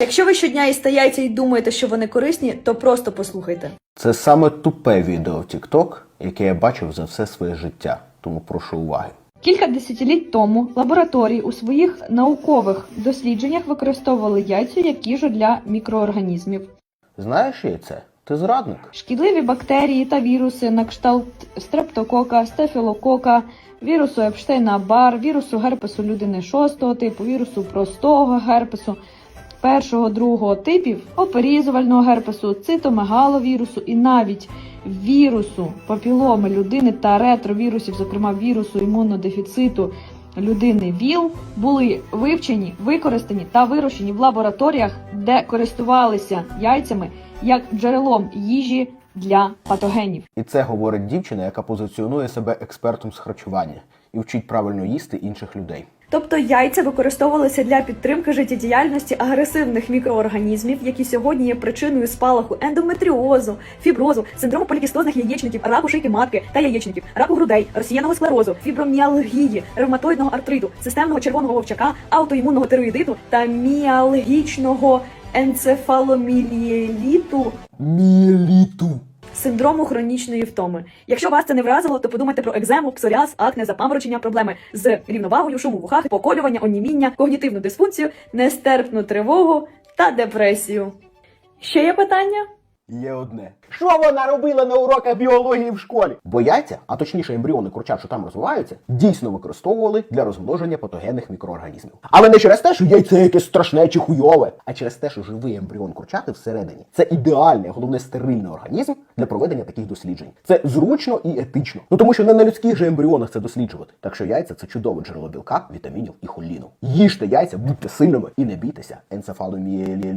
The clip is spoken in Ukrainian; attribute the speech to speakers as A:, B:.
A: Якщо ви щодня їсте яйця і думаєте, що вони корисні, то просто послухайте.
B: Це саме тупе відео в TikTok, яке я бачив за все своє життя, тому прошу уваги.
C: Кілька десятиліть тому лабораторії у своїх наукових дослідженнях використовували яйця як їжу для мікроорганізмів.
B: Знаєш яйце? Ти зрадник.
C: Шкідливі бактерії та віруси на кшталт стрептокока, стафілокока, вірусу Епштейна Бар, вірусу герпесу людини шостого типу, вірусу простого герпесу, першого, другого типів, оперізувального герпесу, цитомегаловірусу і навіть вірусу папіломи людини та ретровірусів, зокрема вірусу імунодефіциту людини ВІЛ, були вивчені, використані та вирощені в лабораторіях, де користувалися яйцями як джерелом їжі для патогенів.
B: І це говорить дівчина, яка позиціонує себе експертом з харчування і вчить правильно їсти інших людей.
A: Тобто яйця використовувалися для підтримки життєдіяльності агресивних мікроорганізмів, які сьогодні є причиною спалаху ендометріозу, фіброзу, синдрому полікістозних яєчників, раку шийки матки та яєчників, раку грудей, росіяного склерозу, фіброміалгії, ревматоїдного артриту, системного червоного вовчака, аутоімунного тироїдиту та міалгічного енцефаломіліеліту
B: Міліту.
A: Синдрому хронічної втоми. Якщо вас це не вразило, то подумайте про екзему, псоріаз, акне, запаморочення, проблеми з рівновагою, шуму в ухах, поколювання, оніміння, когнітивну дисфункцію, нестерпну тривогу та депресію. Ще є питання?
B: Є одне. Що вона робила на уроках біології в школі? Бо яйця, а точніше ембріони курчат, що там розвиваються, дійсно використовували для розмноження патогенних мікроорганізмів. Але не через те, що яйце якесь страшне чи хуйове, а через те, що живий ембріон курчати всередині це ідеальний, головне стерильний організм для проведення таких досліджень. Це зручно і етично. Ну тому що не на людських же ембріонах це досліджувати. Так що яйця це чудове джерело білка, вітамінів і холіну. Їжте яйця, будьте сильними і не бійтеся. Енцефаломієлі